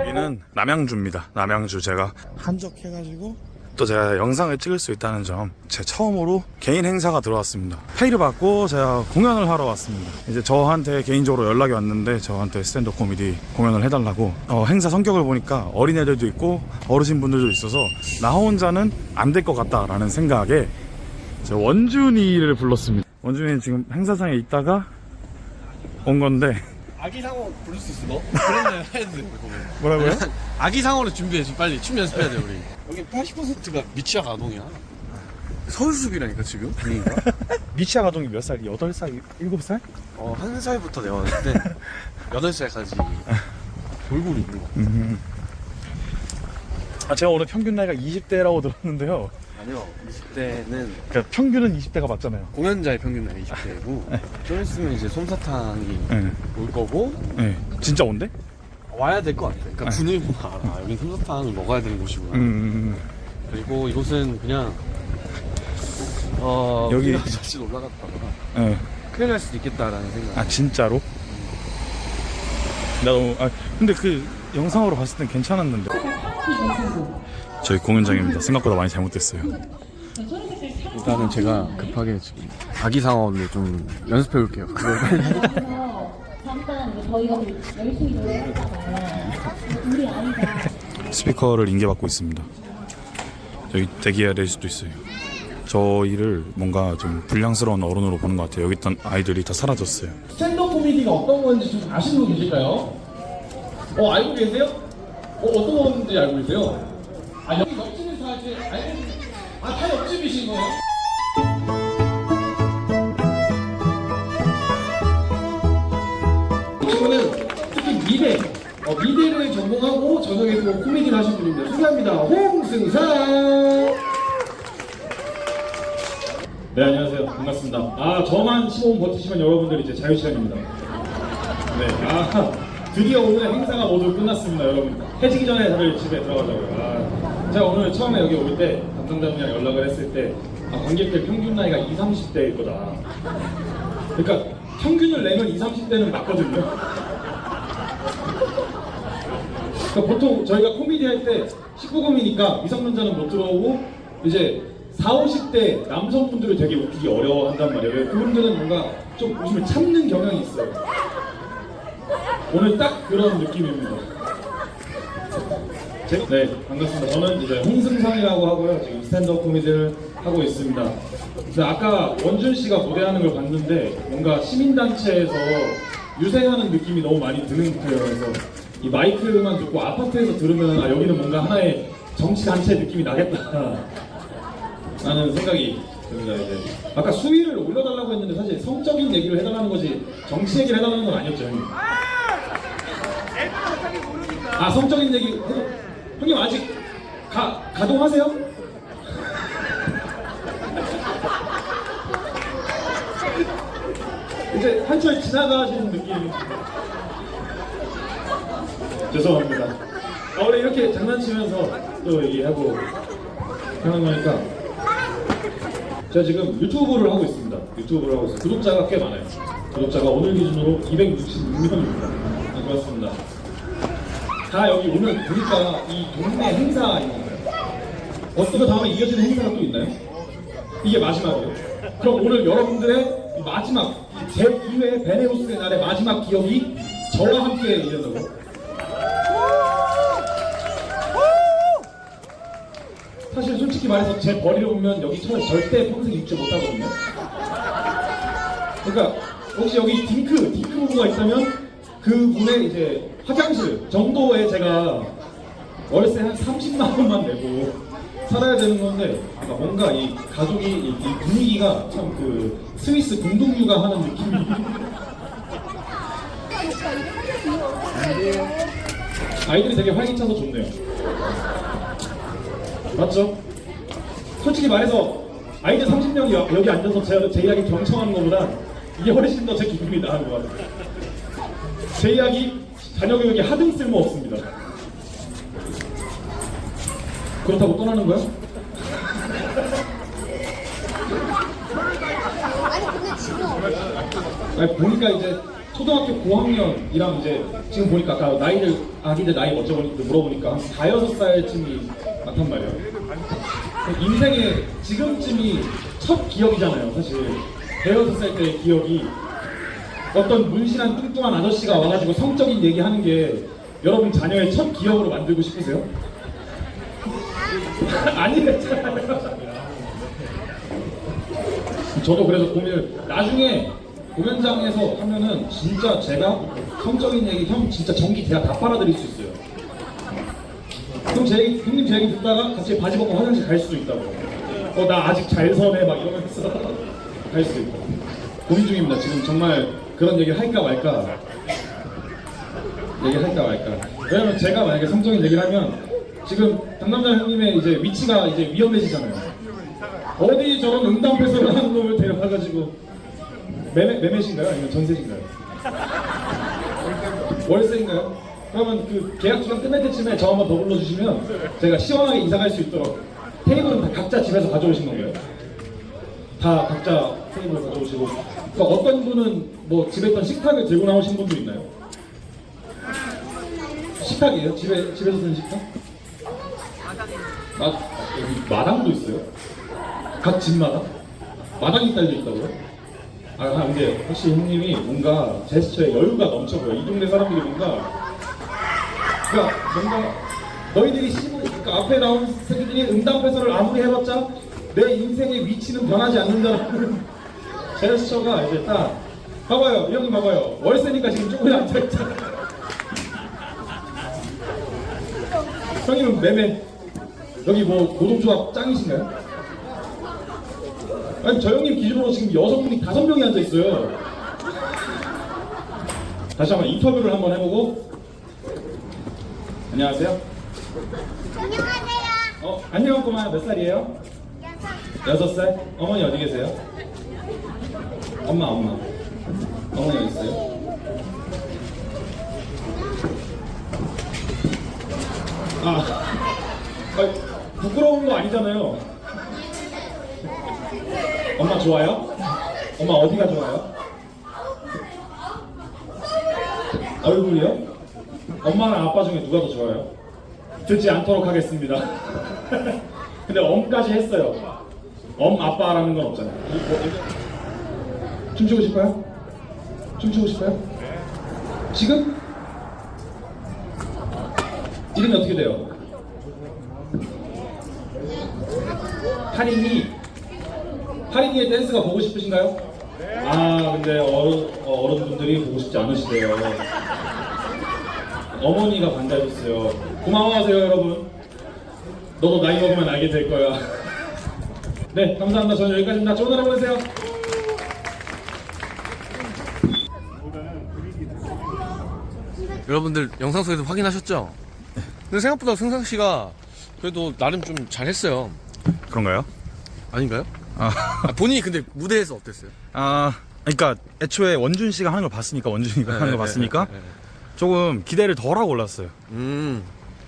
여기는 남양주입니다. 남양주 제가 한적해가지고 또 제가 영상을 찍을 수 있다는 점 제 처음으로 개인 행사가 들어왔습니다. 페이를 받고 제가 공연을 하러 왔습니다. 이제 저한테 개인적으로 연락이 왔는데 저한테 스탠드업 코미디 공연을 해달라고 어, 행사 성격을 보니까 어린애들도 있고 어르신 분들도 있어서 나 혼자는 안 될 것 같다라는 생각에 저 원준이를 불렀습니다. 원준이는 지금 행사장에 있다가 온 건데 아기 상어 부를 수 있어 너? 그러면 해야 돼 뭐라고요? 아기 상어를 준비해 지금 빨리 춤 연습해야 돼 우리 여기 80%가 미취학 아동이야 서울숲이라니까 지금 분위기가 미치아 가동이 몇 살? 8살? 7살? 어, 한 살부터 내가 때 8살까지 돌고래 있는 거 아, 제가 오늘 평균 나이가 20대라고 들었는데요. 아니요 20대는 그러니까 평균은 20대가 맞잖아요. 공연자의 평균 나이 20대고 좀 있으면 이제 솜사탕이 네. 올 거고 네. 진짜 온대? 와야 될 것 같아 그러니까 분위기 보면 알아 여긴 솜사탕을 먹어야 되는 곳이구나 음, 음, 그리고 이곳은 그냥 어 여기- 여기 자칫 올라갔다가 음. 네. 큰일 날 수도 있겠다라는 생각 아, 진짜로? 나 너무, 아, 근데 그 영상으로 봤을 땐 괜찮았는데. 저희 공연장입니다. 생각보다 많이 잘못됐어요. 일단은 제가 급하게 지금 아기 상어를 좀 연습해 올게요 그걸 빨리 잠깐 저희가 열심히 노래했다가 우리 아이가 스피커를 인계받고 있습니다. 여기 대기해야 될 수도 있어요. 저희를 뭔가 좀 불량스러운 어른으로 보는 것 같아요. 여기 있던 아이들이 다 사라졌어요. 스탠드업 코미디가 어떤 건지 좀 아시는 분 계실까요? 어 알고 계세요? 어 어떤 건지 알고 계세요? 어, 미대를 전공하고 저녁에 또 코미디를 하신 분입니다. 소개합니다. 홍승상. 네 안녕하세요 반갑습니다. 아 저만 15분 버티시면 여러분들 이제 자유 시간입니다. 네, 아, 드디어 오늘 행사가 모두 끝났습니다, 여러분. 해지기 전에 다들 집에 들어가자고요. 아, 제가 오늘 처음에 여기 올 때, 담당자분이랑 연락을 했을 때, 아, 관객들 평균 나이가 20, 30대일 거다. 그러니까 평균을 내면 20, 30대는 맞거든요. 그러니까 보통 저희가 코미디 할 때 19금이니까 미성년자는 못 들어오고, 이제 4, 50대 남성분들을 되게 웃기기 어려워한단 말이에요. 그분들은 뭔가 좀 웃음을 참는 경향이 있어요. 오늘 딱 그런 느낌입니다. 제- 네, 반갑습니다. 저는 이제 홍승상이라고 하고요. 지금 스탠드업 코미디를 하고 있습니다. 아까 원준 씨가 무대하는 걸 봤는데 뭔가 시민단체에서 유세하는 느낌이 너무 많이 드는 듯해요. 그래서 이 마이크만 듣고 아파트에서 들으면 아, 여기는 뭔가 하나의 정치 단체 느낌이 나겠다. 라는 생각이 듭니다. 이제. 아까 수위를 올려달라고 했는데 사실 성적인 얘기를 해달라는 거지 정치 얘기를 해달라는 건 아니었죠, 형님. 아 성적인 얘기 해도 형님 아직 가 가동하세요? 이제 한철 지나가시는 느낌. 죄송합니다. 아, 원래 이렇게 장난치면서 또 얘기하고 하는 거니까 제가 지금 유튜브를 하고 있습니다. 유튜브를 하고 있어요. 구독자가 꽤 많아요. 구독자가 오늘 기준으로 266명입니다. 네, 고맙습니다. 다 여기 오늘 보니까 이 동네 행사인 건가요? 어떻게 다음에 이어지는 행사가 또 있나요? 이게 마지막이에요. 그럼 오늘 여러분들의 이 마지막 제2회 베네우스의 날의 마지막 기억이 저와 함께 이어져요. 사실 솔직히 말해서 제 머리를 보면 여기 저 절대 평생 잊지 못하거든요. 그러니까 혹시 여기 딩크, 딩크 부부가 있다면 그 분의 이제 화장실 정도에 제가 월세 한 30만 원만 내고 살아야 되는 건데 그러니까 뭔가 이 가족이 이, 이 분위기가 참 그 스위스 공동육아 하는 느낌이 아이들이 되게 활기차서 좋네요. 맞죠? 솔직히 말해서 아이들 30명이 여기 앉아서 제, 제 이야기 경청하는 것보다 이게 훨씬 더 제 기분이 나은 것 같아요. 제 이야기 자녀 교육에 하등 쓸모 없습니다. 그렇다고 떠나는 거야? 아니 근데 지금 아니, 보니까 이제 초등학교 고학년이랑 이제 지금 보니까 아까 나이를 아기들 나이 보니- 물어보니까 한 다여섯 살쯤이 많단 말이에요. 인생의 지금쯤이 첫 기억이잖아요, 사실. 대여섯 살 때의 기억이 어떤 문신한 뚱뚱한 아저씨가 와가지고 성적인 얘기하는 게 여러분 자녀의 첫 기억으로 만들고 싶으세요? 아니랬잖아요. 저도 그래서 고민을 나중에 공연장에서 하면은 진짜 제가 성적인 얘기 형 진짜 전기 대학 다 빨아들일 수 있어요. 그럼 제 형님 제 얘기 듣다가 갑자기 바지 벗고 화장실 갈 수도 있다고. 어 나 아직 잘 서네 막 이러면서 갈 수도 있고. 고민 중입니다. 지금 정말 그런 얘기를 할까 말까. 얘기를 할까 말까. 왜냐면 제가 만약에 성적인 얘기를 하면 지금 당남자 형님의 이제 위치가 이제 위험해지잖아요. 어디 저런 응답해서 하는 놈을 데려가가지고 매매 매매신가요? 아니면 전세신가요? 월세인가요? 그러면 그 계약 기간 끝날 때쯤에 저 한번 더 불러주시면 제가 시원하게 이사 갈 수 있도록 테이블은 다 각자 집에서 가져오신 건가요? 다 각자 테이블 가져오시고 그러니까 어떤 분은 뭐 집에 있던 식탁을 들고 나오신 분도 있나요? 식탁이에요? 집에 집에서 쓰는 식탁? 아 여기 마당도 있어요? 각 집마다 마당이 딸려 있다고요? 아 근데 확실히 형님이 뭔가 제스처에 여유가 넘쳐 보여. 이 동네 사람들이 뭔가 그러니까 뭔가 너희들이 시골 그러니까 앞에 나온 새끼들이 응답 해설을 아무리 해봤자 내 인생의 위치는 변하지 않는다는 제스처가 이제 딱 봐봐요 이 형님 봐봐요 월세니까 지금 조금 앉아 있잖아 형님은 매매 여기 뭐 노동조합 짱이신가요? 아니 저 형님 기준으로 지금 여성분이 다섯 명이 앉아 있어요. 다시 한번 인터뷰를 한번 해보고 안녕하세요. 안녕하세요. 어 안녕 꼬마 몇 살이에요? 여섯 살. 어머니 어디 계세요? 엄마 엄마. 어머니 어디 있어요? 아, 아 부끄러운 거 아니잖아요. 엄마 좋아요? 엄마 어디가 좋아요? 얼굴이요? 엄마랑 아빠 중에 누가 더 좋아요? 듣지 않도록 하겠습니다. 근데 엄까지 했어요. 엄 아빠라는 건 없잖아요. 뭐, 춤추고 싶어요? 춤추고 싶어요? 지금? 이름이 어떻게 돼요? 하린이 하린이의 댄스가 보고 싶으신가요? 아 근데 어른, 어, 어른분들이 보고 싶지 않으시대요 어머니가 반대하셨어요 고마워하세요 여러분 너도 나이 먹으면 알게 될 거야 네 감사합니다 저는 여기까지입니다 좋은 하루 보내세요 여러분들 영상 속에서 확인하셨죠? 근데 생각보다 승상 씨가 그래도 나름 좀 잘했어요. 그런가요? 아닌가요? 아, 아, 본인이 근데 무대에서 어땠어요? 아 그러니까 애초에 원준 씨가 하는 걸 봤으니까 원준이가 하는 걸 봤으니까 네, 네, 네. 조금 기대를 덜 하고 올랐어요. 음,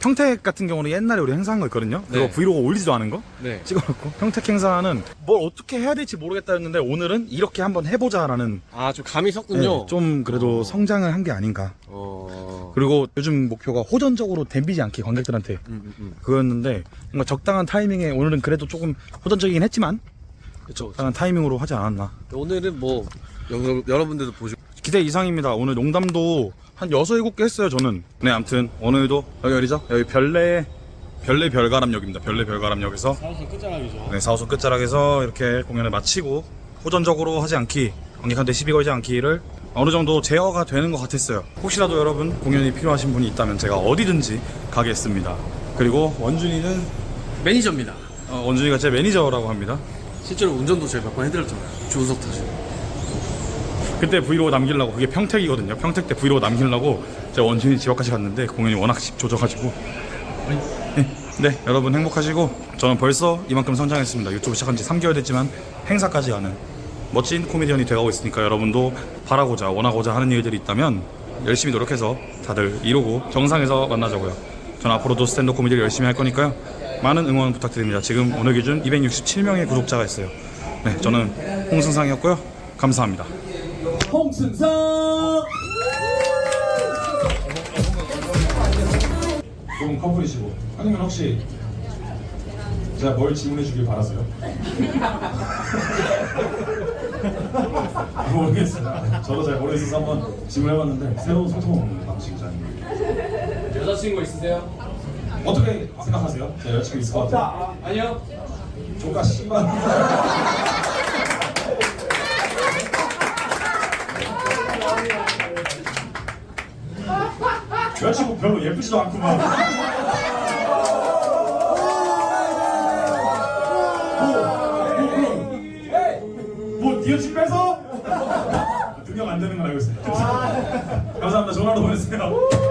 평택 같은 경우는 옛날에 우리 행사한 거 있거든요. 그거 네. 브이로그 올리지도 않은 거 네. 찍어놓고 평택 행사는 뭘 어떻게 해야 될지 모르겠다였는데 오늘은 이렇게 한번 해보자라는 아, 좀 감이 섰군요. 네, 좀 그래도 어. 성장을 한 게 아닌가. 어. 그리고 요즘 목표가 호전적으로 댐비지 않게 관객들한테 음, 음, 음. 그거였는데 뭔가 적당한 타이밍에 오늘은 그래도 조금 호전적이긴 했지만 그쵸, 그쵸. 적당한 타이밍으로 하지 않았나. 오늘은 뭐, 여, 여러분들도 보시고. 기대 이상입니다. 오늘 농담도 한 6, 7개 했어요, 저는. 네, 아무튼 오늘도 여기 어디죠? 여기 별내 별내 별가람역입니다. 별내 별가람역에서 사실 끝자락이죠. 네, 4호선 끝자락에서 이렇게 공연을 마치고 호전적으로 하지 않기, 관객한테 시비 걸지 않기를 어느 정도 제어가 되는 것 같았어요. 혹시라도 여러분 공연이 필요하신 분이 있다면 제가 어디든지 가겠습니다. 그리고 원준이는 매니저입니다. 어, 원준이가 제 매니저라고 합니다. 실제로 운전도 제가 몇 번 해드렸잖아요. 주우석 타시고. 그때 브이로그 남기려고 그게 평택이거든요. 평택 때 브이로그 남기려고 제가 원준이 집 앞까지 갔는데 공연이 워낙 집 조져가지고 네, 네, 여러분 행복하시고 저는 벌써 이만큼 성장했습니다. 유튜브 시작한 지 3개월 됐지만 행사까지 가는 멋진 코미디언이 되어가고 있으니까 여러분도 바라고자 원하고자 하는 일들이 있다면 열심히 노력해서 다들 이루고 정상에서 만나자고요. 저는 앞으로도 스탠드 코미디를 열심히 할 거니까요. 많은 응원 부탁드립니다. 지금 오늘 기준 267명의 구독자가 있어요. 네, 저는 홍승상이었고요. 감사합니다. 홍승상! 좋은 커플이시고 아니면 혹시 제가 뭘 질문해 주길 바라세요? 모르겠어요. 저도 잘 모르겠어서 한번 질문해봤는데 새로운 소통 방식이잖아요. 여자친구 있으세요? 어떻게 생각하세요? 제 여자친구 있을 것 같아요. 아니요. 조카 씨발. 여자친구 별로 예쁘지도 않구만. 뭐, 뭐. 뭐, 빼서? 능력 안 되는 건 알고 있어요. 감사합니다. 좋은 하루 보내세요.